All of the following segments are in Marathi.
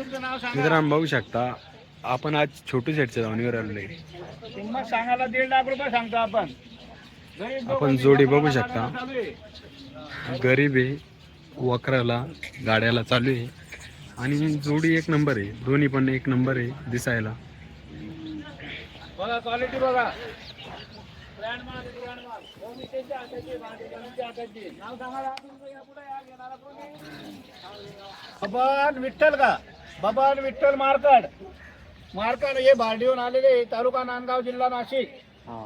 मित्रांनो बघू शकता आपण आज छोटू शेटच्या धावणीवर किंमत सांगायला दीड लाख रुपये सांगतो आपण. आपण जोडी बघू शकता. गरीब आहे वखराला गाड्याला चालू आहे. आणि जोडी एक नंबर आहे दोन्ही पण एक नंबर आहे दिसायला. बघा क्वालिटी बघा. विठ्ठल का? बबन विठ्ठल मार्कड. मार्कड हे भांडीहून आलेले तालुका नांदगाव जिल्हा नाशिक.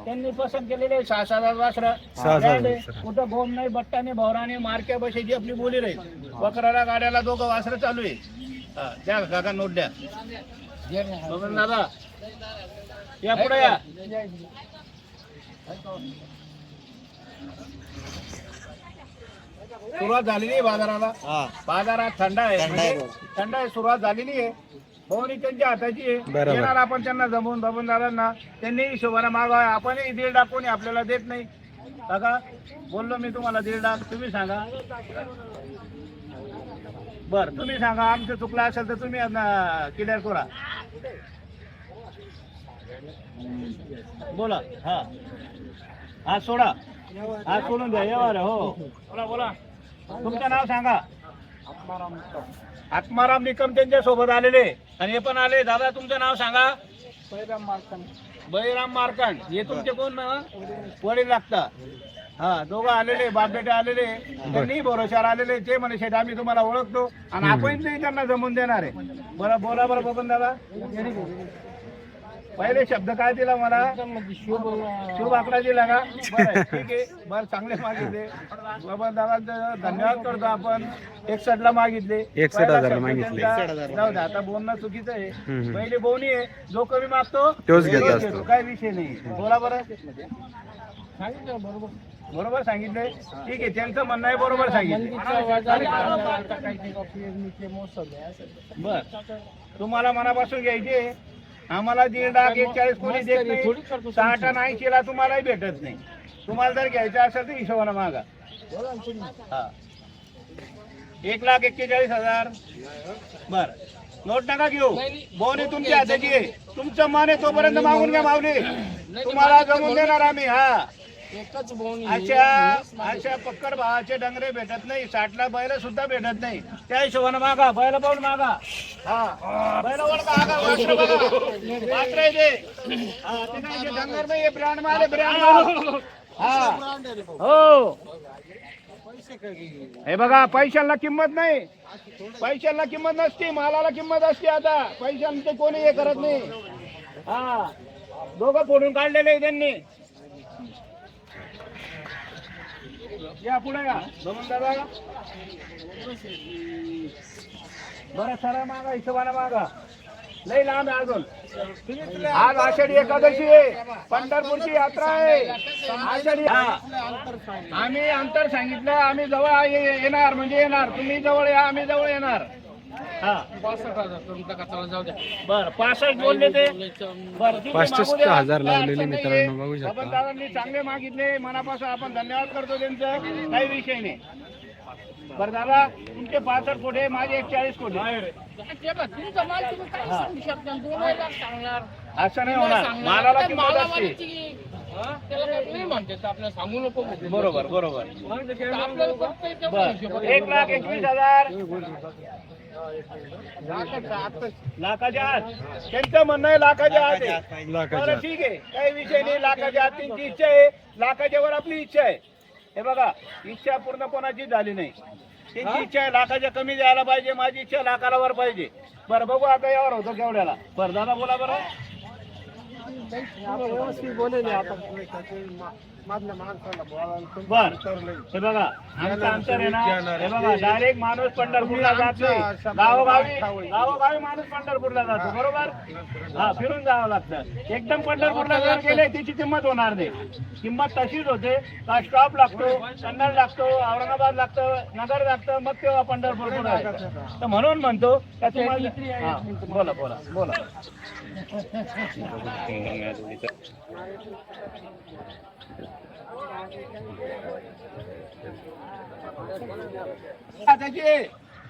त्यांनी पसंत केलेले हजार वासरं. कुठं गोम नाही बट्टा नाही भवराने मार्क्या बशाची आपली बोली राहील वकराला गाड्याला दोघं वासरं चालू आहे. द्या काका नोट द्या. दादा या पुढे या. सुरुवात झालेली आहे बाजाराला. बाजारात थंड आहे. म्हणजे थंड आहे सुरुवात झालेली आहे. भाऊनी त्यांच्या हाताची आहे. येणार आपण त्यांना जमवून जमून दादांना. त्यांनी हिशोबाने मागा आपणही दीड लाख कोणी आपल्याला देत नाही. काका बोललो मी तुम्हाला दीड लाख तुम्ही सांगा. बर तुम्ही सांगा. आमचं चुकलं असेल तर तुम्ही क्लिअर करा. बोला. हा. हा सोडा. हा सोडून द्या. व्यवहार आहे, हो. बोला बोला. तुमचं नाव सांगा. आत्माराम निकम त्यांच्यासोबत आलेले. आणि हे पण आले. दादा तुमचं नाव सांगा. बळीराम मार्कंड. हे तुमचे कोण ना? वडील लागतात हा दोघं आलेले बाप बेटे आलेले त्यांनी भरोशावर आलेले. ते म्हणे शेठ आम्ही तुम्हाला ओळखतो. आणि आपण ते त्यांना जमून देणार आहे. बरं बोला बरं बघून दादा. पहिले शब्द काय दिला मला? शुभ आकडा दिला का? बरं ठीक आहे. बरं चांगले मागितले. बाबा दादा धन्यवाद करतो आपण. एकसठ ला मागितले. 61 पहिला हजारला शब्द मागितले. त्यांचा- जाऊ दे आता बोलणं चुकीचं आहे. पहिले बोनी आहे जो कमी मागतो तोच घेत असतो. काय विषय नाही. बोला बरं. बरोबर. बरोबर सांगितले? ठीक आहे त्यांचं म्हणणं आहे बरोबर सांगितलं. बर. तुम्हाला मनापासून घ्यायचे आम्हाला दीड लाख एकचाळीस कोणी देत नाही. सहा टन ऐंशीला तुम्हालाही भेटत नाही. तुम्हाला जर घ्यायचं असेल तर हिशोबानं मागा. हा. एक लाख एक्केचाळीस हजार. बर. नोट नका घेऊ. बोनी तुमच्या हाताची. तुमचं मन आहे तोपर्यंत मागून घ्या माऊली. तुम्हाला जमून देणार आम्ही हा. अशा अशा पक्कड भावाचे डंगरे भेटत नाही साठला बैल सुद्धा भेटत नाही. त्या हिशोबानं मागा बैल पाहून मागा. हा बैल ओळखा आगा वासरं बघा. वासरं आहे ते हा ते काय ते डंगर नाही ब्रँड आहे ब्रँड हा. हो. हे बघा पैशाला किंमत नाही. पैशाला किंमत नसते मालाला किंमत असते आता. पैशाला ते कोणी हे करत नाही. हा. दोघं फोडून काढलेले आहे त्यांनी. या पुढे या. जमून दादा. बरं सरा मागा हिशोबाने मागा. लई लांब आहे अजून. आज आषाढी एकादशी आहे. पंढरपूरची यात्रा आहे. आषाढी आम्ही अंतर सांगितलं आम्ही जवळ ये- येणार म्हणजे येणार. तुम्ही जवळ या आम्ही जवळ येणार. हा. बर पासष्ट बोलले ते. बर ठीक आहे, पासष्ट मागू द्या. हजार लावलेले मित्रांनो. बघू शकता. दादांनी चांगले मागितले मनापासून आपण धन्यवाद करतो त्यांचं काही विषय नाही. बरं दादा तुमचे पासष्ट कोटे माझे एक चाळीस कोटे असं नाही होणार. मालाला किंमत असते. बरोबर बरोबर. बर एक लाख एकवीस हजार. लाखाच्या आत त्यांचं म्हणणं आहे लाखाच्या आत आहे बरं ठीक आहे काही विषय नाही लाखाच्या आत त्यांची इच्छा आहे लाखाच्या वर आपली इच्छा आहे हे बघा इच्छा पूर्ण कोणाची झाली नाही त्यांची इच्छा आहे लाखाच्या कमी द्यायला पाहिजे माझी इच्छा लाखाला वर पाहिजे बरं बघू आता यावर होतो केवढ्याला बरं दादा बोला बरं बर. हे बघा आमचं अंतर आहे ना हे बघा डायरेक्ट माणूस पंढरपूरला जात नाही गावोगावी गावोगावी माणूस पंढरपूरला जातो बरोबर? हा फिरून जावं लागतं. एकदम पंढरपूरला जर गेले त्याची किंमत होणार नाही. किंमत तशीच होते. का स्टॉप लागतो कन्नड लागतो औरंगाबाद लागतं नगर लागतं मग तेव्हा पंढरपूर पुढे तर म्हणून म्हणतो का तुम्हाला बोला बोला बोला.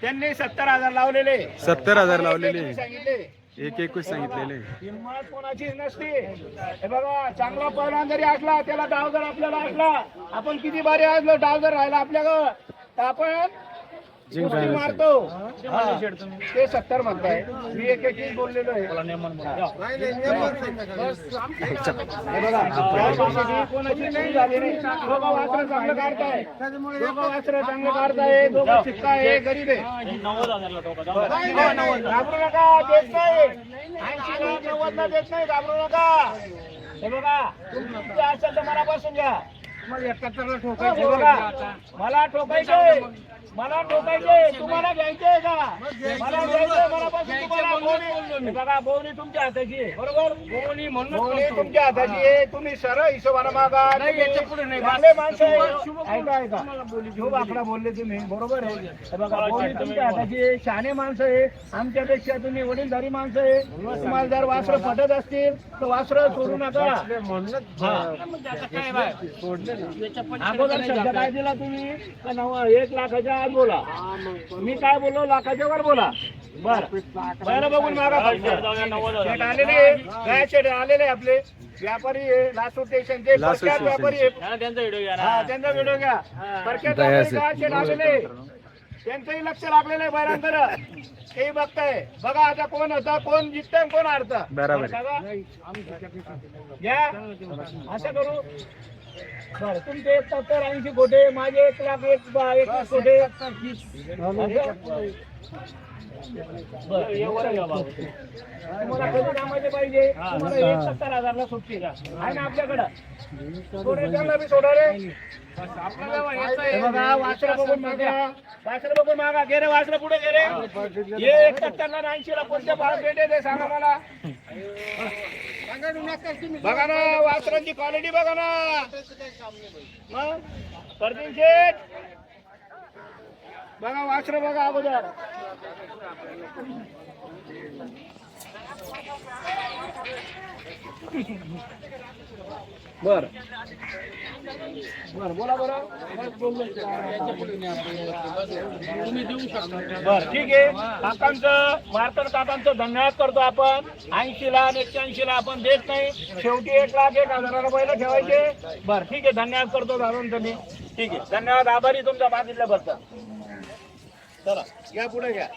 त्यांनी सत्तर हजार लावलेले. सत्तर हजार लावलेले. सांगितले. एक एकवीस सांगितलेले. किंमत कोणाचीच नसते. हे बघा चांगला पहिलवान जरी असला त्याला डाव जर आपल्याला असला आपण किती बारी असलो डाव जर राहिला आपल्याकडं तर आपण कुस्ती मारतो. हा. ते सत्तर म्हणताय. मी एक एक बोललेलो आहे. हे. बघा. त्यासाठी कोणाची नाही झाली नाही दोघं वासरं चांगलं काढताय दोघं वासरं चांगलं काढताय. दोघं शिक्का आहे. गरीब आहे. घाबरू नका. देत नाही. ऐंशी ला नव्वद ला देत नाही. घाबरू नका. हे बघा. तुमची असेल तर मनापासून घ्या. हे बघा. मला ठोकायचंय. मला ठोकायचंय तुम्हाला घ्यायचंय का? मला घ्यायचंय मनापासून तुम्हाला बघा बोवणी तुमच्या हाताची आहे बरोबर? बोवणी बोवणी तुमच्या हाताची आहे. तुम्ही सरळ हिशोबाने मागा. चांगले माणसं आहे. ऐका ऐका खूप आकडा बोलले तुम्ही. बरोबर आहे. हे बघा बोवणी तुमच्या हाताची आहे. शहाणे माणसं आहे. आमच्यापेक्षा तुम्ही वडीलधारी माणसं आहे. तुम्हाला जर वासरं पटत असतील तर वासरं सोडू नका. हा. अगोदर शब्द काय दिला तुम्ही? का नव एक लाखाच्या आत बोला? मी काय बोललो? लाखाच्या वर बोला. बर. बरं बघून मागा. शेट आलेले काय शेट आलेले आपले. व्यापारी आहे. लासूर लासूर प्रख्यात व्यापारी आहे. त्यांचा हा त्यांचा व्हिडिओ घ्या. प्रख्यात दया व्यापारी शेठ. काय शेट आलेले त्यांचंही लक्ष लागलेलं आहे बैलांकडे तेही बघताय. बघा आता कोण होता कोण जिंकतं कोण हारतं. बरोबर घ्या असं करू. बरं तुमचे एक सत्तर ऐंशी कोटे माझे एक लाख एक बा- एकवीस कोटे असं? बरं, एवढं तुम्हाला कधी कामाचे पाहिजे तुम्हाला एक सत्तर हजारला सुट्टी का आहे ना आपल्याकडं सोडे त्यांना बी सोडा रे हे बघून मागा वासरं बघून मागा गे रे वासरं पुढे गे रे ये एक सत्तरला ऐंशीला कोणत्या भाव भेटे ते सांगा मला बघा ना वासरांची क्वालिटी बघा ना मग शेठ बघा वासर बघा अगोदर. बर. बर बोला बरं. बर ठीक आहे. काकांचं वार्तर काकांचं धन्यवाद करतो आपण. ऐंशी ला एकशे ला आपण देत नाही. शेवटी एक लाख एक हजाराला पहिला ठेवायचे. बर ठीक आहे. धन्यवाद करतो दादून तुम्ही ठीक आहे. धन्यवाद. आभारी तुमचा मागितल्याबद्दल. चला या पुढे घ्या.